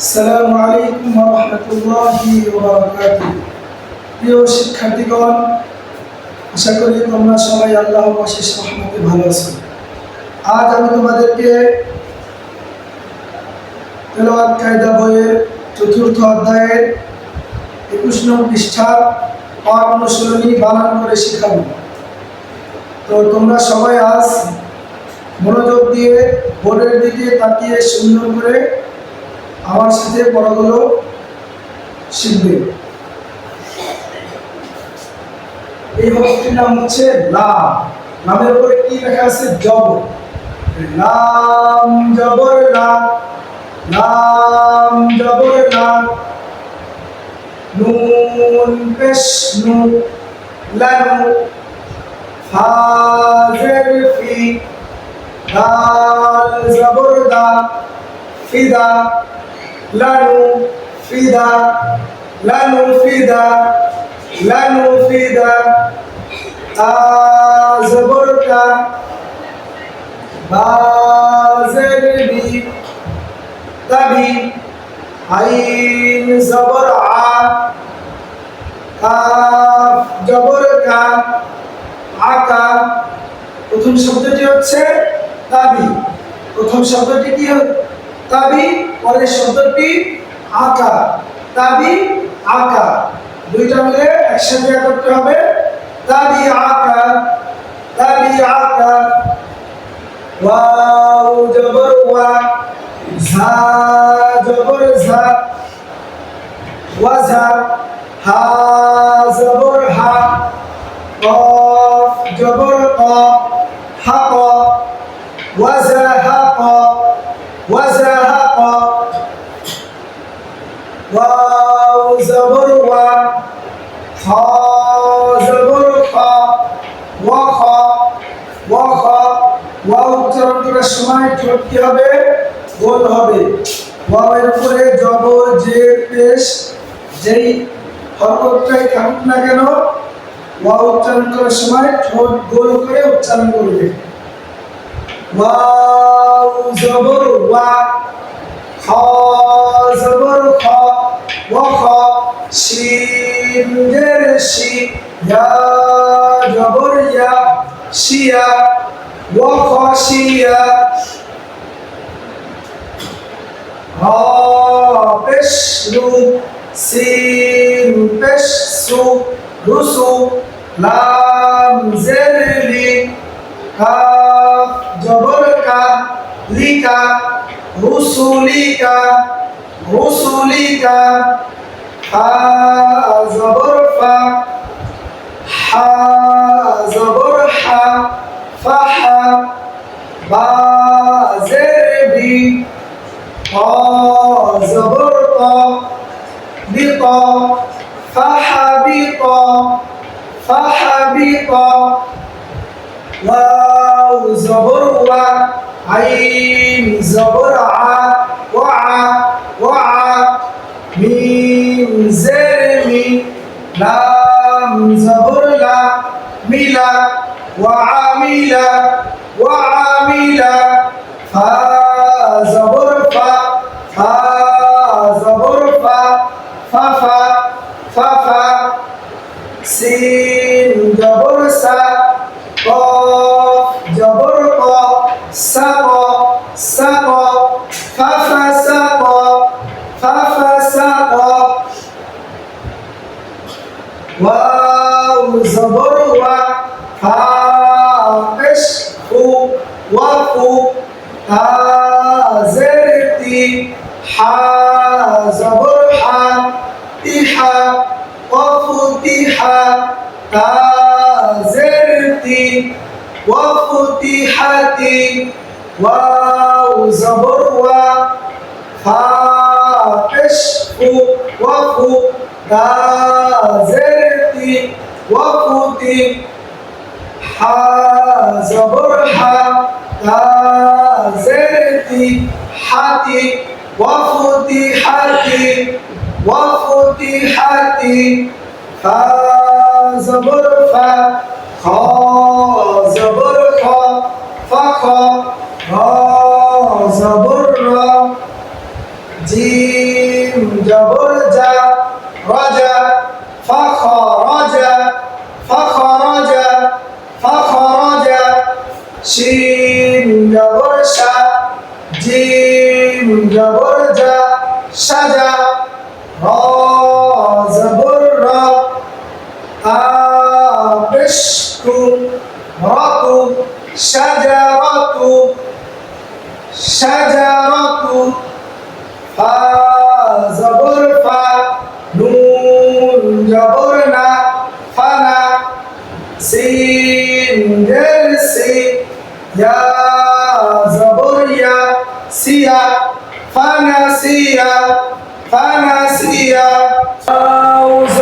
আসসালামু আলাইকুম রাহমাতুল্লাহি প্রিয় শিক্ষার্থীগণ, আশা করি তোমরা সবাই আল্লাহর অশেষ রহমতে ভালো আছো। আজ আমি তোমাদেরকে কায়দা বইয়ের চতুর্থ অধ্যায়ের একুশ নং পৃষ্ঠার পাঠ অনুশীলনী বানান করে শেখাবো। তো তোমরা সবাই আজ মনোযোগ দিয়ে বোর্ডের দিকে তাকিয়ে সুন্দর করে আমার সাথে পড়াগুলো শিখবে। এই হরফটির নাম হচ্ছে লাম নামের উপরে কি লেখা আছে? জব লাম জবর লাম লাম জবর লাম নুন পেশ নু লানু। ফাজের ফি। দাল জবর দা ফিদা। লানু ফিদা লানু ফিদা লানু ফিদা। তা জবর কা বাজের বি তাবি আইন জবর আ, কাফ জবর কা, আকা। প্রথম শব্দটি হচ্ছে তাবি। প্রথম শব্দটি কি হবে তাবি পরের শব্দটি আকা তাবি আকা দুইটা মিলে একসাথে করতে হবে তাবি আকা তাবি আকা ওয়াও জবর ওয়া ঝা জবর ঝা ওয়াজা হা জবর হা কফ জবর ক হাক وزهق خا زبر خا وخ وخ ওয়াও উচ্চারণ করার সময় ঠোঁট কি হবে গোল হবে ওয়াওয়ের উপরে জবর যে পেশ যেই হরকতটাই থাকুক না কেন ওয়াও উচ্চারণ করার সময় ঠোঁট গোল করে উচ্চারণ করবে واو زبر و خا زبر خا শিম জের শি ইয়া জবর ইয়া শিয়া ওয়া খাশিয়া হা পেশ রু সিম পেশ সু রুসু লাম জের লি কা জবর কা লি কা রুসুলি কা রুসুলি কা حاء زبر فا حاء زبر حا فحا باء زر بي طاء زبر طا بطا فحبطا فحبطا واو زبر وعين زبر ع وع وع لام زبر لا ميلا وعاملا وعاملا فا زبر حا زبر حا تحا وفتحا تا زرتي وفتحتي واو زبر وا فا كشف وفو تا زرتي وفتي حا زبر حا تا زرتي حتي وفوتي حتي وفوتي حتي. فاز برفا خاز برفا فخا خاز برفا جيم جبرجا رجا فخرج فخرج رجا شين জবর আবিষ্টু রতু সাজারতু সাজারতু জবর ফা নুন জবর না ফানা সিন জের সি ইয়া জবর ফানাসিয়া Aus.